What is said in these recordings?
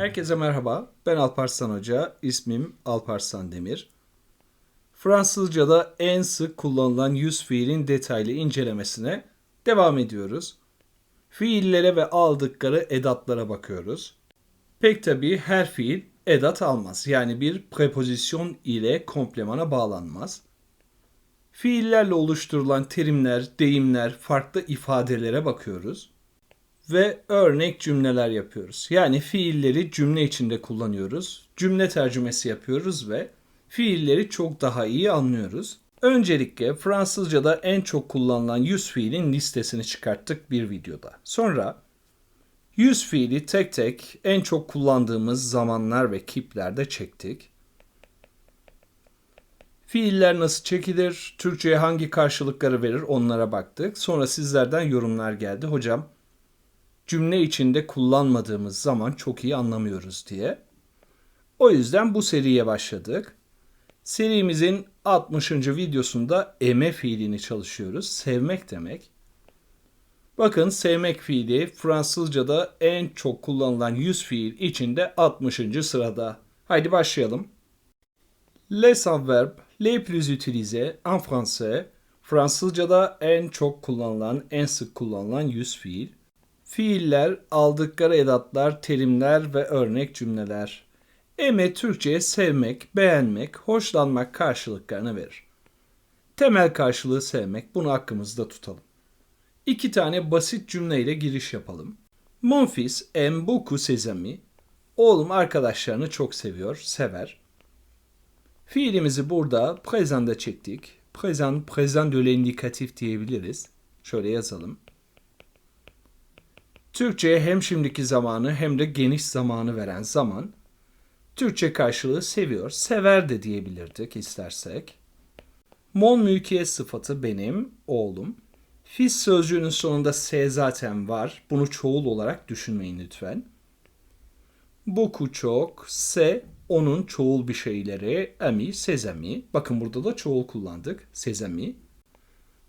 Herkese merhaba. Ben Alparslan Hoca. İsmim Alparslan Demir. Fransızca'da en sık kullanılan yüz fiilin detaylı incelemesine devam ediyoruz. Fiillere ve aldıkları edatlara bakıyoruz. Pek tabii her fiil edat almaz. Yani bir prepozisyon ile komplemana bağlanmaz. Fiillerle oluşturulan terimler, deyimler, farklı ifadelere bakıyoruz ve örnek cümleler yapıyoruz. Yani fiilleri cümle içinde kullanıyoruz. Cümle tercümesi yapıyoruz ve fiilleri çok daha iyi anlıyoruz. Öncelikle Fransızca'da en çok kullanılan yüz fiilin listesini çıkarttık bir videoda. Sonra yüz fiili tek tek en çok kullandığımız zamanlar ve kiplerde çektik. Fiiller nasıl çekilir, Türkçe'ye hangi karşılıkları verir onlara baktık. Sonra sizlerden yorumlar geldi. Hocam cümle içinde kullanmadığımız zaman çok iyi anlamıyoruz diye. O yüzden bu seriye başladık. Serimizin 60. videosunda eme fiilini çalışıyoruz. Sevmek demek. Bakın sevmek fiili Fransızca'da en çok kullanılan 100 fiil içinde 60. sırada. Haydi başlayalım. Les adverbes les plus utilisés en français Fransızca'da en çok kullanılan, en sık kullanılan 100 fiil. Fiiller, aldıkları edatlar, terimler ve örnek cümleler. Eme Türkçe'ye sevmek, beğenmek, hoşlanmak karşılıklarını verir. Temel karşılığı sevmek, bunu aklımızda tutalım. İki tane basit cümleyle giriş yapalım. Mon fils aime beaucoup ses. Oğlum arkadaşlarını çok seviyor, sever. Fiilimizi burada présent'da çektik. Présent, présent de l'indikatif diyebiliriz. Şöyle yazalım. Türkçe'ye hem şimdiki zamanı hem de geniş zamanı veren zaman. Türkçe karşılığı seviyor, sever de diyebilirdik istersek. Mon mülkiyet sıfatı benim, oğlum. Fis sözcüğünün sonunda S zaten var. Bunu çoğul olarak düşünmeyin lütfen. Boku çok, se onun çoğul bir şeyleri, ami, sezami. Bakın burada da çoğul kullandık, sezami.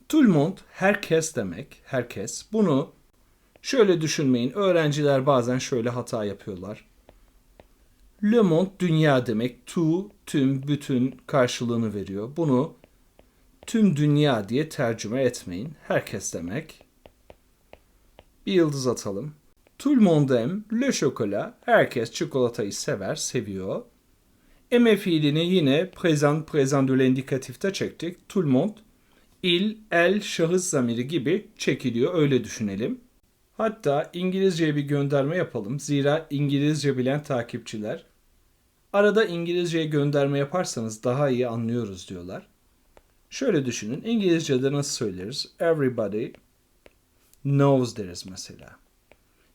Tout herkes demek, herkes. Bunu Şöyle düşünmeyin. Öğrenciler bazen şöyle hata yapıyorlar. Le monde dünya demek. Tu, tüm, bütün karşılığını veriyor. Bunu tüm dünya diye tercüme etmeyin. Herkes demek. Bir yıldız atalım. Tout le monde aime le chocolat. Herkes çikolatayı sever, seviyor. Eme fiilini yine présent de l'indikatifte çektik. Tout le monde, il, el, şahıs zamiri gibi çekiliyor. Öyle düşünelim. Hatta İngilizceye bir gönderme yapalım. Zira İngilizce bilen takipçiler arada İngilizceye gönderme yaparsanız daha iyi anlıyoruz diyorlar. Şöyle düşünün. İngilizce'de nasıl söyleriz? Everybody knows deriz mesela.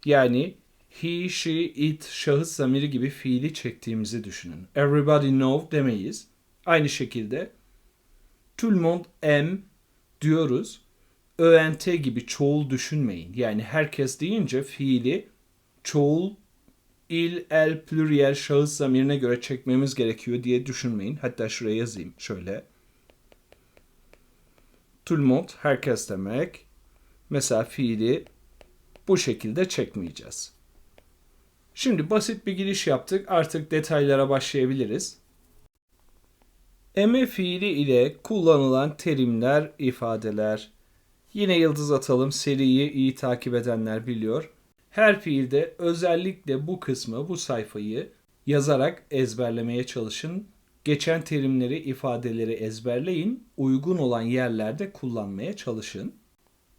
Yani he, she, it, şahıs zamiri gibi fiili çektiğimizi düşünün. Everybody know demeyiz. Aynı şekilde tout le monde aime diyoruz önt gibi çoğul düşünmeyin. Yani herkes deyince fiili çoğul il, el, pluriel, şahıs zamirine göre çekmemiz gerekiyor diye düşünmeyin. Hatta şuraya yazayım şöyle. Tout le monde, herkes demek. Mesela fiili bu şekilde çekmeyeceğiz. Şimdi basit bir giriş yaptık. Artık detaylara başlayabiliriz. Eme fiili ile kullanılan terimler, ifadeler, Yine yıldız atalım. Seriyi iyi takip edenler biliyor. Her fiilde özellikle bu kısmı, bu sayfayı yazarak ezberlemeye çalışın. Geçen terimleri, ifadeleri ezberleyin. Uygun olan yerlerde kullanmaya çalışın.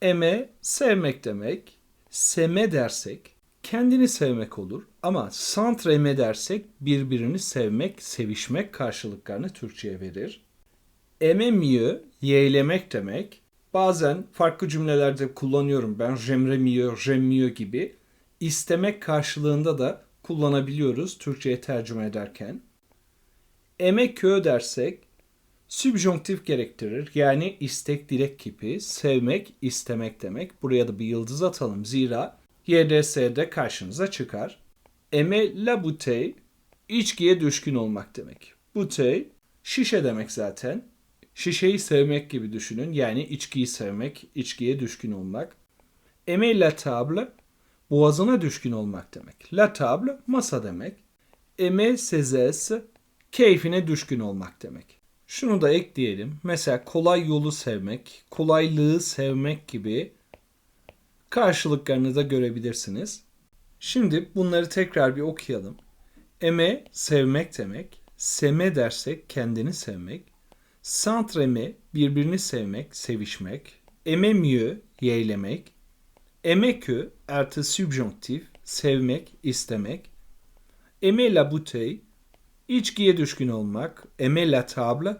Eme sevmek demek. Seme dersek kendini sevmek olur. Ama santreme dersek birbirini sevmek, sevişmek karşılıklarını Türkçe'ye verir. Eme mieux, yeğlemek demek. Bazen farklı cümlelerde kullanıyorum ben j'aimerais mieux, gibi. İstemek karşılığında da kullanabiliyoruz Türkçe'ye tercüme ederken. Emek kö dersek subjonktif gerektirir. Yani istek direkt kipi, sevmek, istemek demek. Buraya da bir yıldız atalım. Zira YDS'de karşınıza çıkar. Eme la bouteille, içkiye düşkün olmak demek. Bouteille, şişe demek zaten. Şişeyi sevmek gibi düşünün. Yani içkiyi sevmek, içkiye düşkün olmak. Aimer la table, boğazına düşkün olmak demek. La table masa demek. Aimer ses aises keyfine düşkün olmak demek. Şunu da ekleyelim. Mesela kolay yolu sevmek, kolaylığı sevmek gibi karşılıklarını da görebilirsiniz. Şimdi bunları tekrar bir okuyalım. Eme sevmek demek. Seme dersek kendini sevmek. Santreme birbirini sevmek, sevişmek. Eme mieux yeğlemek. Eme que artı subjonktif sevmek, istemek. Eme la bouteille içkiye düşkün olmak. Eme la table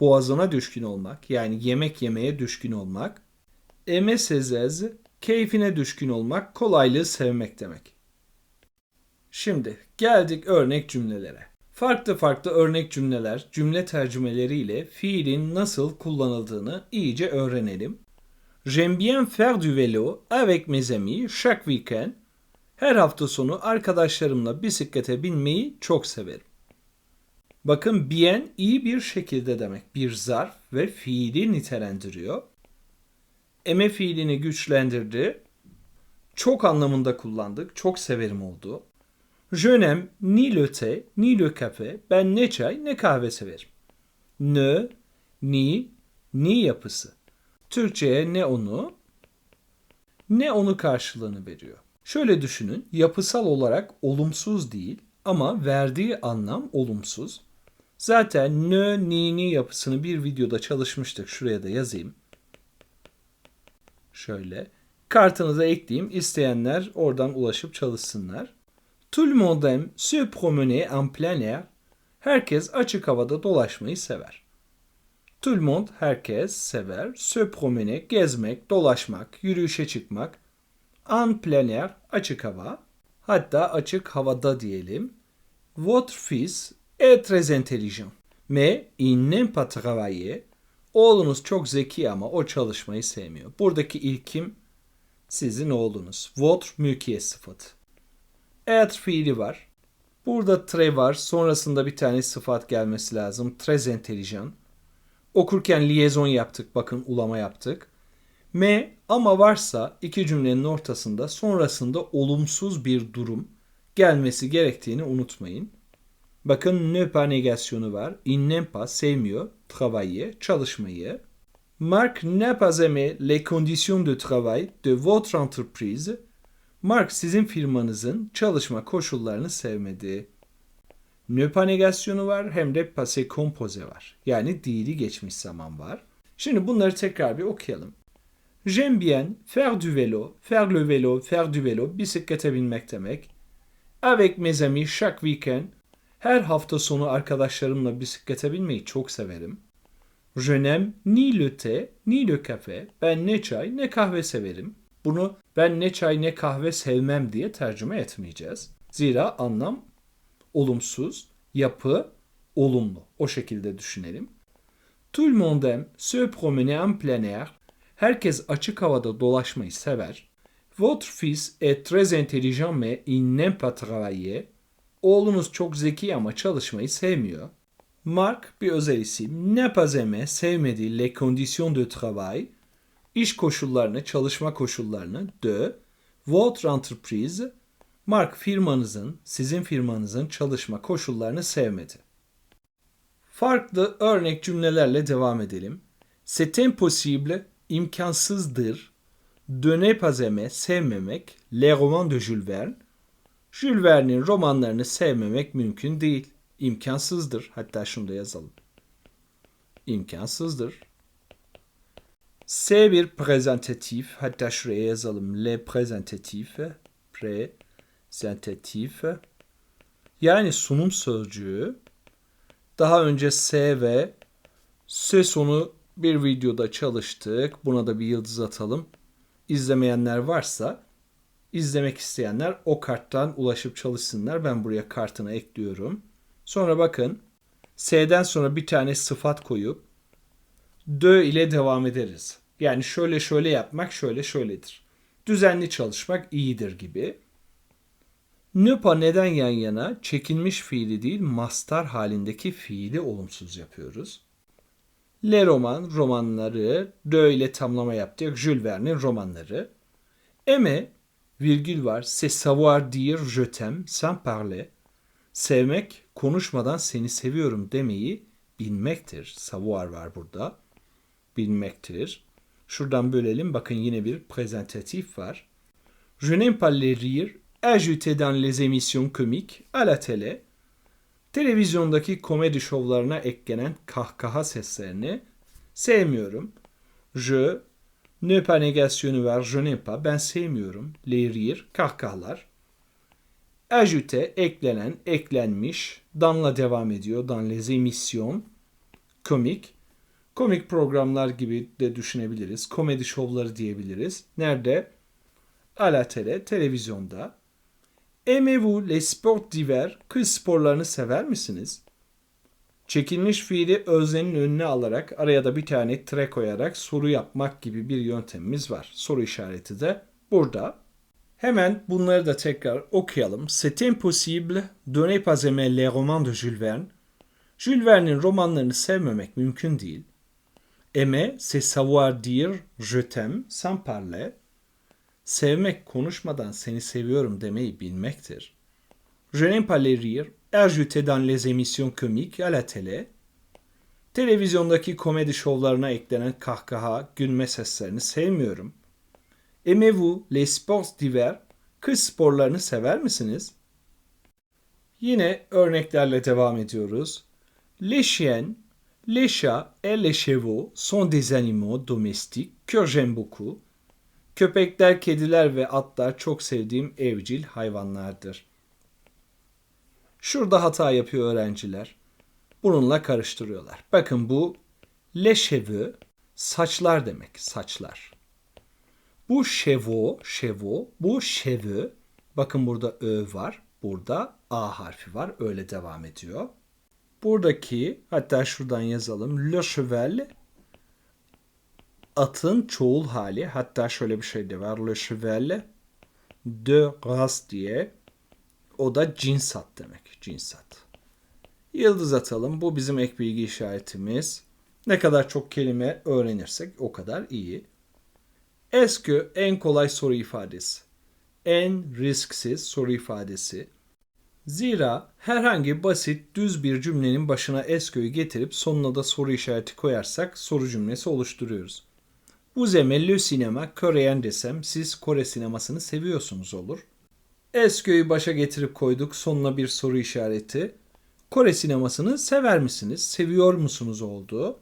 boğazına düşkün olmak. Yani yemek yemeye düşkün olmak. Eme ses keyfine düşkün olmak, kolaylığı sevmek demek. Şimdi geldik örnek cümlelere. Farklı farklı örnek cümleler, cümle tercümeleriyle fiilin nasıl kullanıldığını iyice öğrenelim. J'aime bien faire du vélo avec mes amis chaque week-end. Her hafta sonu arkadaşlarımla bisiklete binmeyi çok severim. Bakın bien iyi bir şekilde demek. Bir zarf ve fiili nitelendiriyor. Eme fiilini güçlendirdi. Çok anlamında kullandık. Çok severim oldu. Je n'aime ni le thé ni le café. Ben ne çay ne kahve severim. Ne, ni, ni yapısı. Türkçe'ye ne onu, ne onu karşılığını veriyor. Şöyle düşünün, yapısal olarak olumsuz değil ama verdiği anlam olumsuz. Zaten ne, ni, ni yapısını bir videoda çalışmıştık. Şuraya da yazayım. Şöyle. Kartınıza ekleyeyim. İsteyenler oradan ulaşıp çalışsınlar. Tout le monde aime se promener en plein air. Herkes açık havada dolaşmayı sever. Tout le monde, herkes sever. Se promener, gezmek, dolaşmak, yürüyüşe çıkmak. En plein air, açık hava. Hatta açık havada diyelim. Votre fils est très intelligent. Mais il n'aime pas travailler. Oğlunuz çok zeki ama o çalışmayı sevmiyor. Buradaki ilkim sizin oğlunuz. Votre mülkiyet sıfatı. Être fiili var. Burada tre var. Sonrasında bir tane sıfat gelmesi lazım. Très intelligent. Okurken liaison yaptık. Bakın ulama yaptık. Me ama varsa iki cümlenin ortasında sonrasında olumsuz bir durum gelmesi gerektiğini unutmayın. Bakın ne pas negasyonu var. Il n'aime pas, sevmiyor. Travailler, çalışmayı. Mark n'a pas aimé les conditions de travail de votre entreprise. Mark sizin firmanızın çalışma koşullarını sevmedi. Ne pas negasyonu var hem de passé composé var. Yani dili geçmiş zaman var. Şimdi bunları tekrar bir okuyalım. J'aime bien faire du vélo, faire le vélo, faire du vélo, bisiklete binmek demek. Avec mes amis chaque week-end, her hafta sonu arkadaşlarımla bisiklete binmeyi çok severim. Je n'aime ni le thé ni le café. Ben ne çay ne kahve severim. Bunu ben ne çay ne kahve sevmem diye tercüme etmeyeceğiz. Zira anlam olumsuz, yapı olumlu. O şekilde düşünelim. Tout le monde aime se promener en plein air. Herkes açık havada dolaşmayı sever. Votre fils est très intelligent mais il n'aime pas travailler. Oğlunuz çok zeki ama çalışmayı sevmiyor. Mark bir özel isim. Ne pas aimer, sevmediği les conditions de travail. İş koşullarını, çalışma koşullarını de votre entreprise. Mark firmanızın, sizin firmanızın çalışma koşullarını sevmedi. Farklı örnek cümlelerle devam edelim. C'est impossible, imkansızdır. De ne pas aimer, sevmemek. Les romans de Jules Verne. Jules Verne'in romanlarını sevmemek mümkün değil. İmkansızdır. Hatta şunu da yazalım. İmkansızdır. S bir prezentatif. Hatta şuraya yazalım. Le prezentatif. Prezentatif. Yani sunum sözcüğü. Daha önce S ve S sonu bir videoda çalıştık. Buna da bir yıldız atalım. İzlemeyenler varsa izlemek isteyenler o karttan ulaşıp çalışsınlar. Ben buraya kartını ekliyorum. Sonra bakın S'den sonra bir tane sıfat koyup dö ile devam ederiz. Yani şöyle şöyle yapmak şöyle şöyledir. Düzenli çalışmak iyidir gibi. Nöpa neden yan yana çekilmiş fiili değil mastar halindeki fiili olumsuz yapıyoruz. Le roman romanları, dö ile tamlama yaptık. Jules Verne'in romanları. Eme Virgül var. C'est savoir dire je t'aime sans parler. Sevmek, konuşmadan seni seviyorum demeyi bilmektir. Savoir var burada. Bilmektir. Şuradan bölelim. Bakın yine bir prezentatif var. Je n'aime pas les rires ajoutés dans les émissions comiques à la télé. Televizyondaki komedi şovlarına eklenen kahkaha seslerini sevmiyorum. Je ne pas negasyonu var. Je n'aime pas. Ben sevmiyorum. Les rires, kahkahalar. Ajouté, eklenen, eklenmiş. Danla devam ediyor. Dans les émissions. Komik. Komik programlar gibi de düşünebiliriz. Komedi şovları diyebiliriz. Nerede? Télé, televizyonda. Aimez-vous les sports d'hiver? Kış sporlarını sever misiniz? Çekilmiş fiili öznenin önüne alarak araya da bir tane tire koyarak soru yapmak gibi bir yöntemimiz var. Soru işareti de burada. Hemen bunları da tekrar okuyalım. C'est impossible de ne pas aimer les romans de Jules Verne. Jules Verne'in romanlarını sevmemek mümkün değil. Aimer, c'est savoir dire je t'aime sans parler. Sevmek konuşmadan seni seviyorum demeyi bilmektir. Je n'aime pas les rires ajoutés dans les émissions comiques à la télé. Televizyondaki komedi şovlarına eklenen kahkaha, gülme seslerini sevmiyorum. Aimez-vous les sports d'hiver? Kış sporlarını sever misiniz? Yine örneklerle devam ediyoruz. Les chiens, les chats et les chevaux sont des animaux domestiques que j'aime beaucoup. Köpekler, kediler ve atlar çok sevdiğim evcil hayvanlardır. Şurada hata yapıyor öğrenciler. Bununla karıştırıyorlar. Bakın bu les cheveux saçlar demek, saçlar. Bu chevaux, chevaux, bu cheveux. Bakın burada ö var, burada a harfi var. Öyle devam ediyor. Buradaki hatta şuradan yazalım. Le cheval atın çoğul hali. Hatta şöyle bir şey de var. Le cheval de race diye. O da cins at demek. Cins at. Yıldız atalım. Bu bizim ek bilgi işaretimiz. Ne kadar çok kelime öğrenirsek o kadar iyi. Eski en kolay soru ifadesi. En risksiz soru ifadesi. Zira herhangi basit düz bir cümlenin başına esko'yu getirip sonuna da soru işareti koyarsak soru cümlesi oluşturuyoruz. Aimez le cinéma Korean desem siz Kore sinemasını seviyorsunuz olur. Esko'yu başa getirip koyduk sonuna bir soru işareti. Kore sinemasını sever misiniz? Seviyor musunuz oldu.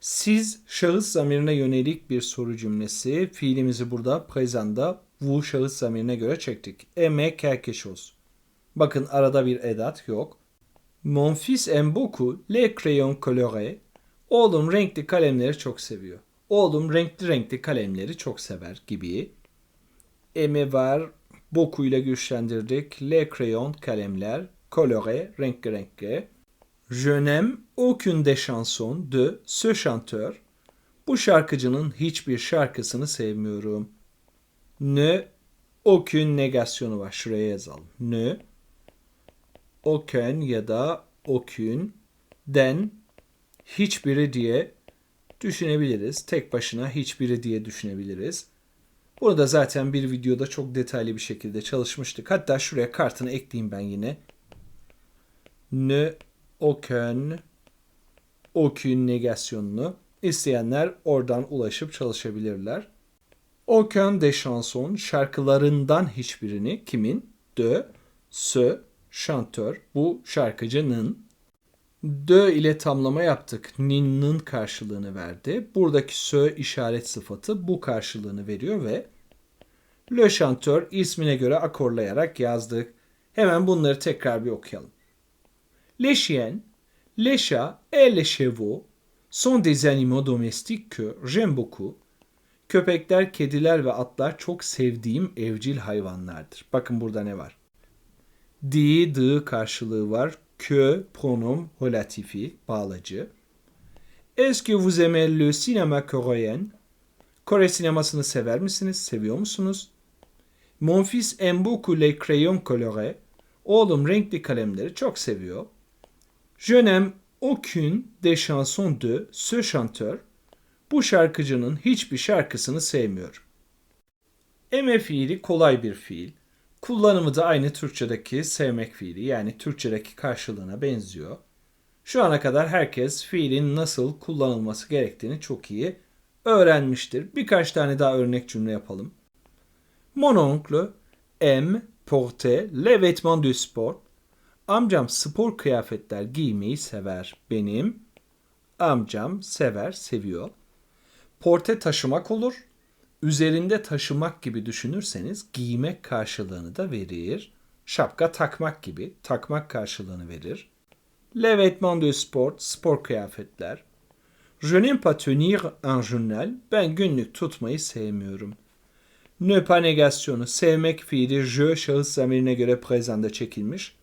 Siz şahıs zamirine yönelik bir soru cümlesi. Fiilimizi burada présent'da vous şahıs zamirine göre çektik. Quelque chose. Bakın arada bir edat yok. Mon fils aime beaucoup les crayons colorés. Oğlum renkli kalemleri çok seviyor. Oğlum renkli renkli kalemleri çok sever gibi. Eme var. Beaucoup ile güçlendirdik. Les crayons kalemler. Coloré renkli renkli. Je n'aime aucune des chansons de ce chanteur. Bu şarkıcının hiçbir şarkısını sevmiyorum. Ne aucune negasyonu var. Şuraya yazalım. Ne aucun ya da aucune den hiçbiri diye düşünebiliriz. Tek başına hiçbiri diye düşünebiliriz. Bunu da zaten bir videoda çok detaylı bir şekilde çalışmıştık. Hatta şuraya kartını ekleyeyim ben yine. Ne aucun aucune negasyonunu isteyenler oradan ulaşıp çalışabilirler. Aucun des chansons şarkılarından hiçbirini kimin? De, ce, şantör bu şarkıcının de ile tamlama yaptık. Nin'nin karşılığını verdi. Buradaki sö işaret sıfatı bu karşılığını veriyor ve le chanteur ismine göre akorlayarak yazdık. Hemen bunları tekrar bir okuyalım. Les chiens, les chats et les chevaux sont des animaux domestiques que j'aime beaucoup. Köpekler, kediler ve atlar çok sevdiğim evcil hayvanlardır. Bakın burada ne var? Di, dı karşılığı var. Que, pronom relatifi, bağlacı. Est-ce que vous aimez le cinéma coréen? Kore sinemasını sever misiniz? Seviyor musunuz? Mon fils aime beaucoup les crayons colorés. Oğlum renkli kalemleri çok seviyor. Je n'aime aucune des chansons de ce chanteur. Bu şarkıcının hiçbir şarkısını sevmiyorum. Eme fiili kolay bir fiil. Kullanımı da aynı Türkçedeki sevmek fiili yani Türkçedeki karşılığına benziyor. Şu ana kadar herkes fiilin nasıl kullanılması gerektiğini çok iyi öğrenmiştir. Birkaç tane daha örnek cümle yapalım. Mon oncle aime porter les vêtements de sport. Amcam spor kıyafetler giymeyi sever. Benim amcam sever, seviyor. Porte taşımak olur. Üzerinde taşımak gibi düşünürseniz giymek karşılığını da verir. Şapka takmak gibi takmak karşılığını verir. Les vêtements de sport, spor kıyafetler. Je n'aime pas tenir un journal. Ben günlük tutmayı sevmiyorum. Ne pas negasyonu sevmek fiili je şahıs zamirine göre prezanda çekilmiş.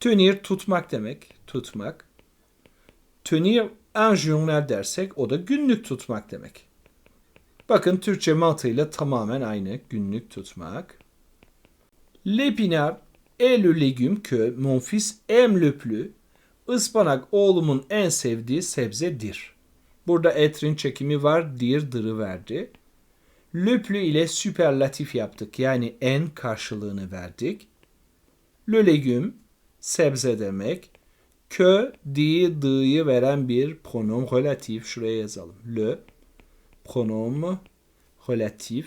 Tenir tutmak demek, tutmak. Tenir un journal dersek o da günlük tutmak demek. Bakın Türkçe mantığıyla tamamen aynı günlük tutmak. L'épinard est le légume que mon fils aime le plus. Ispanak oğlumun en sevdiği sebzedir. Burada etrin çekimi var, dir dırı verdi. Le ile süperlatif yaptık. Yani en karşılığını verdik. Le légume sebze demek. Que, di, dı'yı veren bir pronom relatif. Şuraya yazalım. Le pronom relatif.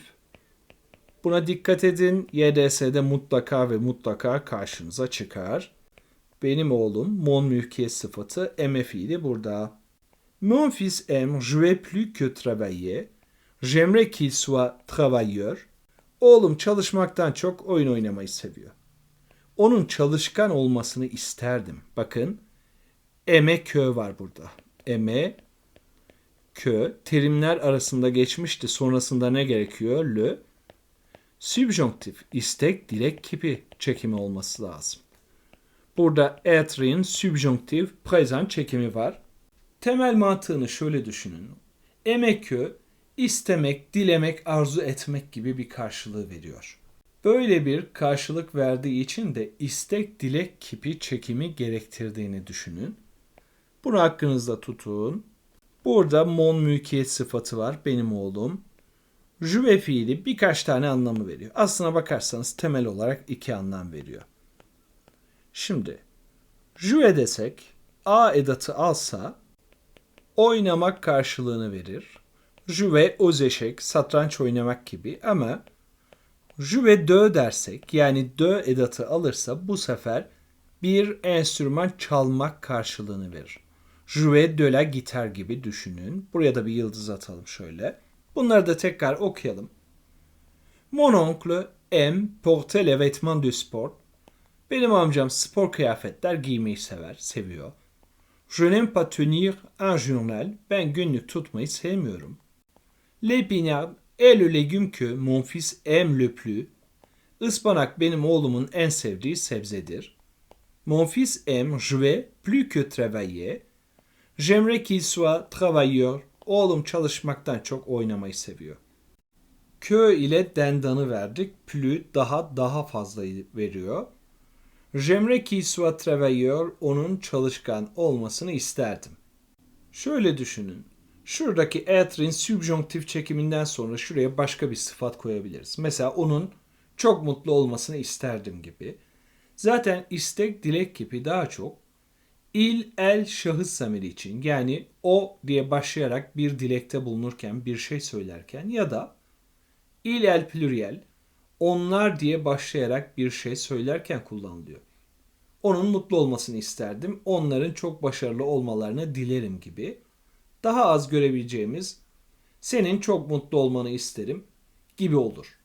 Buna dikkat edin. YDS'de mutlaka ve mutlaka karşınıza çıkar. Benim oğlum mon mülkiyet sıfatı eme burada. Mon fils aime jouer plus que travailler. J'aimerais qu'il soit travailleur. Oğlum çalışmaktan çok oyun oynamayı seviyor. Onun çalışkan olmasını isterdim. Bakın eme kö var burada. Eme kö terimler arasında geçmişti. Sonrasında ne gerekiyor? Le subjonktif istek dilek kipi çekimi olması lazım. Burada etre'in subjonktif present çekimi var. Temel mantığını şöyle düşünün. Emekö istemek, dilemek, arzu etmek gibi bir karşılığı veriyor. Böyle bir karşılık verdiği için de istek, dilek kipi çekimi gerektirdiğini düşünün. Bunu hakkınızda tutun. Burada mon mülkiyet sıfatı var. Benim oğlum. Jüve fiili birkaç tane anlamı veriyor. Aslına bakarsanız temel olarak iki anlam veriyor. Şimdi jüve desek A edatı alsa oynamak karşılığını verir. Jüve özeşek, satranç oynamak gibi ama jüve dö dersek yani dö edatı alırsa bu sefer bir enstrüman çalmak karşılığını verir. Jouer de la gitar gibi düşünün. Buraya da bir yıldız atalım şöyle. Bunları da tekrar okuyalım. Mon oncle aime porter les vêtements de sport. Benim amcam spor kıyafetler giymeyi sever, seviyor. Je n'aime pas tenir un journal. Ben günlük tutmayı sevmiyorum. L'épinard est le légume que mon fils aime le plus. Ispanak benim oğlumun en sevdiği sebzedir. Mon fils aime jouer plus que travailler. J'aimerais qu'il soit travailleur. Oğlum çalışmaktan çok oynamayı seviyor. Kö ile dendanı verdik. Plü daha daha fazla veriyor. J'aimerais qu'il soit travailleur. Onun çalışkan olmasını isterdim. Şöyle düşünün. Şuradaki etrin subjonktif çekiminden sonra şuraya başka bir sıfat koyabiliriz. Mesela onun çok mutlu olmasını isterdim gibi. Zaten istek dilek gibi daha çok il el şahıs zamiri için yani o diye başlayarak bir dilekte bulunurken bir şey söylerken ya da il el pluriel onlar diye başlayarak bir şey söylerken kullanılıyor. Onun mutlu olmasını isterdim. Onların çok başarılı olmalarını dilerim gibi. Daha az görebileceğimiz senin çok mutlu olmanı isterim gibi olur.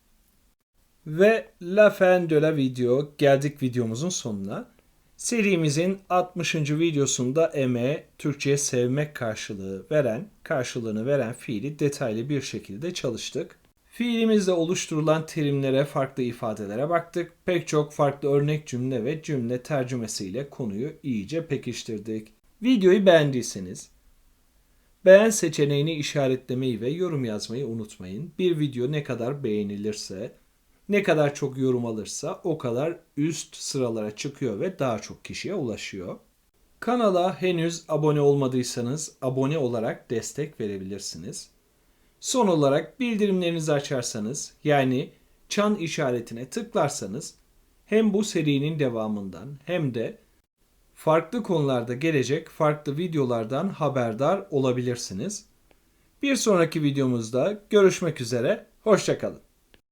Ve la fin de la video geldik videomuzun sonuna. Serimizin 60. videosunda emeğe Türkçe'ye sevmek karşılığı veren, karşılığını veren fiili detaylı bir şekilde çalıştık. Fiilimizde oluşturulan terimlere, farklı ifadelere baktık. Pek çok farklı örnek cümle ve cümle tercümesiyle konuyu iyice pekiştirdik. Videoyu beğendiyseniz beğen seçeneğini işaretlemeyi ve yorum yazmayı unutmayın. Bir video ne kadar beğenilirse ne kadar çok yorum alırsa o kadar üst sıralara çıkıyor ve daha çok kişiye ulaşıyor. Kanala henüz abone olmadıysanız abone olarak destek verebilirsiniz. Son olarak bildirimlerinizi açarsanız yani çan işaretine tıklarsanız hem bu serinin devamından hem de farklı konularda gelecek farklı videolardan haberdar olabilirsiniz. Bir sonraki videomuzda görüşmek üzere, hoşçakalın.